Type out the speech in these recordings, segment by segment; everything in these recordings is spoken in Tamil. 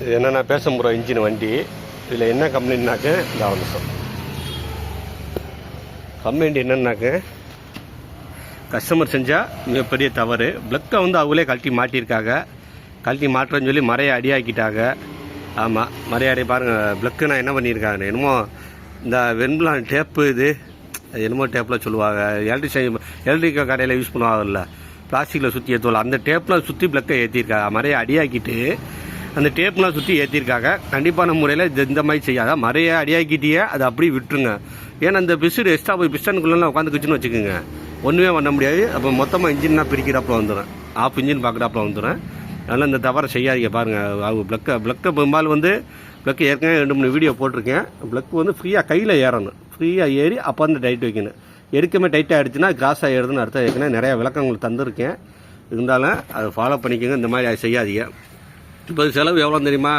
இது என்னென்ன பேச போகிற இன்ஜின் வண்டி. இதில் என்ன கம்ப்ளைண்ட்னாக்க இந்த அவசரம் கம்ப்ளைண்ட் என்னன்னாக்க கஸ்டமர் செஞ்சால் மிகப்பெரிய தவறு. ப்ளக்கை வந்து அவங்களே கழட்டி மாட்டியிருக்காங்க. கழட்டி மாட்டுறேன்னு சொல்லி மறையை அடியாக்கிட்டாங்க. ஆமாம் மறைய அடி பாருங்கள் பிளக்கு நான் என்ன பண்ணியிருக்காங்க? என்னமோ இந்த வெண்புலான் டேப்பு இது என்னமோ டேப்பில் சொல்லுவாங்க. எலக்ட்ரிஷன் எலக்ட்ரிக் கடையில் யூஸ் பண்ணுவாங்கல்ல. பிளாஸ்டிக்கில் சுற்றி ஏற்றுவல அந்த டேப்பில் சுற்றி ப்ளக்கை ஏற்றிருக்காங்க மறையை அடியாக்கிட்டு அந்த டேப்லாம் சுற்றி ஏற்றிருக்காங்க கண்டிப்பான முறையில் இது இந்த மாதிரி செய்யாத. மறைய அடியாக்கிட்டியே அதை அப்படியே விட்டுருங்க. ஏன்னா அந்த பிஸ்டு எக்ஸ்ட்ரா போய் பிஸ்டனுக்குள்ளே உட்காந்துக்குச்சுன்னு வச்சுக்கோங்க. ஒன்றுமே பண்ண முடியாது. அப்போ மொத்தமாக இன்ஜின்னா பிரிக்கிறாப்புல வந்துடும் ஆஃப் இன்ஜின் பார்க்குறாப்புல வந்துடும் அதனால் இந்த தவறை செய்யாதீங்க பாருங்கள் அவங்க ப்ளக்கை ப்ளக்கை பெரும்பாலும் வந்து ப்ளக்கு ஏற்கனவே ரெண்டு மூணு வீடியோ போட்டிருக்கேன். ப்ளக்கு வந்து ஃப்ரீயாக கையில் ஏறணும். ஃப்ரீயாக ஏறி அப்போ வந்து டைட் வைக்கணும். எடுக்கமே டைட்டாக ஆகிடுச்சுன்னா கிராஸ் ஆகிடுதுன்னு அர்த்தம். ஏற்கனவே நிறையா விளக்கங்கள் தந்திருக்கேன். இருந்தாலும் அதை ஃபாலோ பண்ணிக்கோங்க. இந்த மாதிரி அதை செய்யாதீங்க. இப்போ செலவு எவ்வளோ தெரியுமா?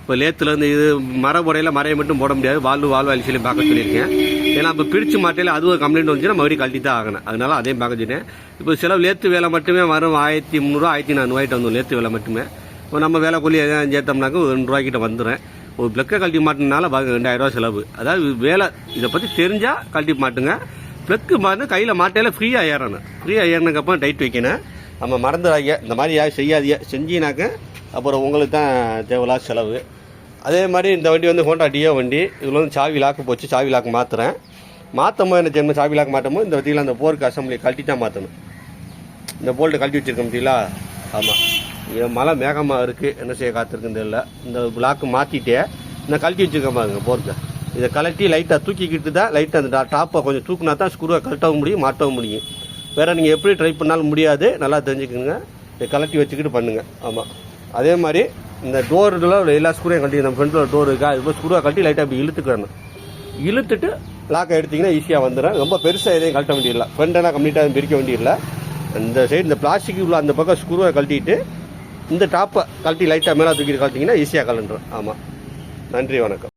இப்போ லேத்துலேருந்து இது மர முறையில் மரையை மட்டும் போட முடியாது. வாழ்வு வாழ்வு அலிசிலையும் பார்க்க சொல்லியிருக்கேன். ஏன்னா இப்போ பிரித்து மாட்டையில் அது ஒரு கம்ப்ளைண்ட் வந்துச்சுன்னா மறுபடியும் கழட்டி தான் ஆகணும். அதனால அதையும் பார்க்க சொன்னேன் இப்போ செலவு லேத்து வேலை மட்டுமே வரும். ஆயிரத்தி முந்நூறுவா ஆயிரத்தி நானூறுவாய்ட்டு வந்துடும் லேத்து வேலை மட்டுமே. இப்போ நம்ம வேலை கூலி எதாவது சேர்த்தோம்னாக்கா ஒரு ரெண்டு ரூபாய்க்கிட்ட வந்துடும் ஒரு பிளக்கை கழட்டி மாட்டினால ரெண்டாயிரம் ரூபா செலவு. அதாவது வேலை இதை பற்றி தெரிஞ்சால் கழட்டி மாட்டுங்க. பிளக்கு மாட்டு கையில் மாட்டையில் ஃப்ரீயாக ஏறணும். ஃப்ரீயாக ஏறினதுக்கப்புறம் டைட் வைக்கணும். நம்ம மறந்துடாங்க இந்த மாதிரி யாரும் செய்யாதீங்க. செஞ்சினாக்க அப்புறம் உங்களுக்கு தான் தேவையில்லாத செலவு. அதே மாதிரி இந்த வண்டி வந்து ஹோண்டா டியோ வண்டி. இதில் வந்து சாவி லாக்கு போச்சு. சாவி லாக்கு மாற்றுறேன் மாற்றும் போது என்ன செய்யணும் சாவி லாக்கு மாட்டும் போது இந்த வண்டியில் அந்த போருக்கு அசம்பிளி கழட்டி தான் மாற்றணும் இந்த போல்ட்டு கழட்டி வச்சிருக்கோம் பார்த்தீங்களா? ஆமாம் இங்கே மழை மேகமாக இருக்குது என்ன செய்ய காத்திருக்குன்னு தெரியல. இந்த பிளாக்கு மாற்றிட்டே இந்த கழட்டி வச்சிருக்கேன் பாருங்க போர்க்கை இதை கழட்டி லைட்டாக தூக்கிக்கிட்டு தான் லைட்டாக அந்த டாப்பை கொஞ்சம் தூக்குனா தான் ஸ்க்ரூவை கழட்டவும் முடியும் மாட்டவும் முடியும். வேறு நீங்கள் எப்படி ட்ரை பண்ணாலும் முடியாது. நல்லா தெரிஞ்சுக்கோங்க. இதை கழட்டி வச்சுக்கிட்டு பண்ணுங்கள் ஆமாம் அதே மாதிரி இந்த டோர் டோரில் எல்லா ஸ்க்ரூவையும் கட்டி நம்ம ஃப்ரண்ட்டில் டோர் இருக்கா இது ஸ்க்ரூவை கட்டி லைட்டாக அப்படி இழுத்துக்கணும் இழுத்துட்டு லாக்கை எடுத்தீங்கன்னா ஈஸியாக வந்துடும். ரொம்ப பெருசாக எதையும் கழட்ட வேண்டியதில்லை. ஃப்ரெண்டெல்லாம் கம்ப்ளீட்டாக பிரிக்க வேண்டியதில்லை. இந்த சைடு இந்த பிளாஸ்டிக் உள்ள அந்த பக்கம் ஸ்க்ரூவை கழட்டிட்டு இந்த டாப்பை கழட்டி லைட்டாக மேலே தூக்கிட்டு கழட்டிங்கன்னா ஈஸியாக கலண்டுரும் ஆமாம் நன்றி வணக்கம்.